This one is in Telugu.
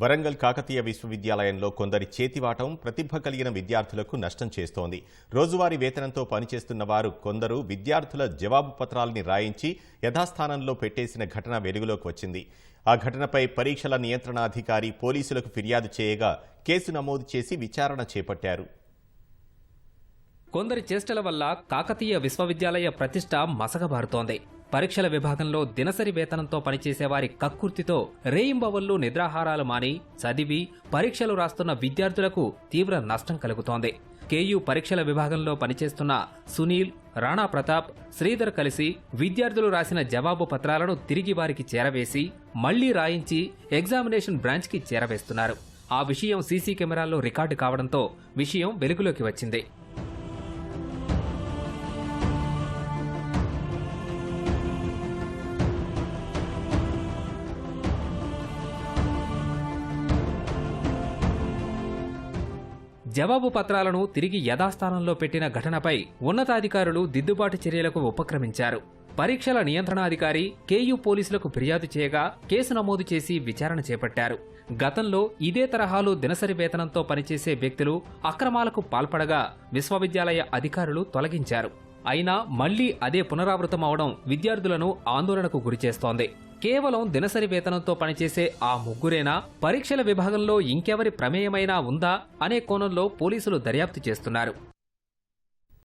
వరంగల్ కాకతీయ విశ్వవిద్యాలయంలో కొందరి చేతివాటం ప్రతిభ కలిగిన విద్యార్థులకు నష్టం చేస్తోంది. రోజువారీ వేతనంతో పనిచేస్తున్న వారు కొందరు విద్యార్థుల జవాబు పత్రాలని రాయించి యథాస్థానంలో పెట్టేసిన ఘటన వెలుగులోకి వచ్చింది. ఆ ఘటనపై పరీక్షల నియంత్రణాధికారి పోలీసులకు ఫిర్యాదు చేయగా కేసు నమోదు చేసి విచారణ చేపట్టారు. కొందరి చేష్టల వల్ల కాకతీయ విశ్వవిద్యాలయ ప్రతిష్ట మసకబారుతోంది. పరీక్షల విభాగంలో దినసరి వేతనంతో పనిచేసే వారి కక్కుర్తితో రేయింబవళ్ళు నిద్రాహారాలు మాని చదివి పరీక్షలు రాస్తున్న విద్యార్థులకు తీవ్ర నష్టం కలుగుతోంది. కేయూ పరీక్షల విభాగంలో పనిచేస్తున్న సునీల్ రాణా ప్రతాప్ శ్రీధర్ కలిసి విద్యార్థులు రాసిన జవాబు పత్రాలను తిరిగి వారికి చేరవేసి మళ్ళీ రాయించి ఎగ్జామినేషన్ బ్రాంచ్కి చేరవేస్తున్నారు. ఆ విషయం సీసీ కెమెరాల్లో రికార్డు కావడంతో విషయం వెలుగులోకి వచ్చింది. జవాబు పత్రాలను తిరిగి యథాస్థానంలో పెట్టిన ఘటనపై ఉన్నతాధికారులు దిద్దుబాటు చర్యలకు ఉపక్రమించారు. పరీక్షల నియంత్రణాధికారి కేయూ పోలీసులకు ఫిర్యాదు చేయగా కేసు నమోదు చేసి విచారణ చేపట్టారు. గతంలో ఇదే తరహాలో దినసరి వేతనంతో పనిచేసే వ్యక్తులు అక్రమాలకు పాల్పడగా విశ్వవిద్యాలయ అధికారులు తొలగించారు. అయినా మళ్ళీ అదే పునరావృతం అవడం విద్యార్థులను ఆందోళనకు గురిచేస్తోంది కేవలం దినసరి వేతనంతో పనిచేసే ఆ ముగ్గురేనా? పరీక్షల విభాగంలో ఇంకెవరి ప్రమేయమైనా ఉందా? అనే కోణంలో పోలీసులు దర్యాప్తు చేస్తున్నారు.